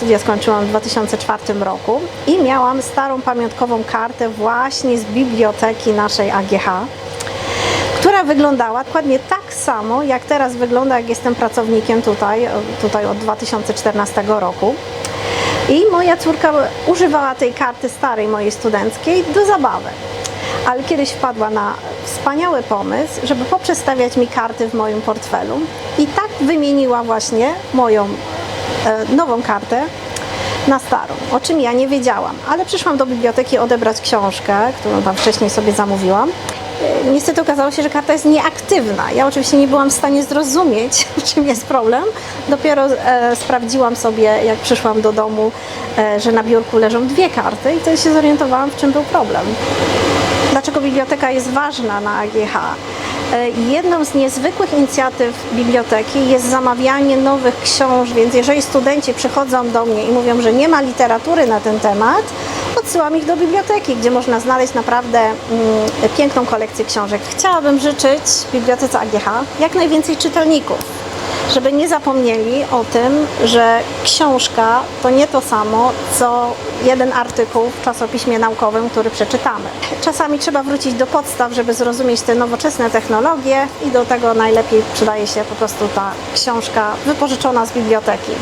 studia skończyłam w 2004 roku i miałam starą pamiątkową kartę właśnie z biblioteki naszej AGH, która wyglądała dokładnie tak samo, jak teraz wygląda, jak jestem pracownikiem tutaj, tutaj od 2014 roku. I moja córka używała tej karty starej mojej studenckiej do zabawy. Ale kiedyś wpadła na wspaniały pomysł, żeby poprzestawiać mi karty w moim portfelu i tak wymieniła właśnie moją nową kartę na starą, o czym ja nie wiedziałam. Ale przyszłam do biblioteki odebrać książkę, którą tam wcześniej sobie zamówiłam. E, Niestety okazało się, że karta jest nieaktywna. Ja oczywiście nie byłam w stanie zrozumieć, czym jest problem. Dopiero e, sprawdziłam sobie, jak przyszłam do domu, e, że na biurku leżą dwie karty i wtedy się zorientowałam, w czym był problem. Dlaczego biblioteka jest ważna na AGH? E, Jedną z niezwykłych inicjatyw biblioteki jest zamawianie nowych książek, więc jeżeli studenci przychodzą do mnie i mówią, że nie ma literatury na ten temat, odsyłam ich do biblioteki, gdzie można znaleźć naprawdę mm, piękną kolekcję książek. Chciałabym życzyć Bibliotece AGH jak najwięcej czytelników żeby nie zapomnieli o tym, że książka to nie to samo, co jeden artykuł w czasopiśmie naukowym, który przeczytamy. Czasami trzeba wrócić do podstaw, żeby zrozumieć te nowoczesne technologie i do tego najlepiej przydaje się po prostu ta książka wypożyczona z biblioteki.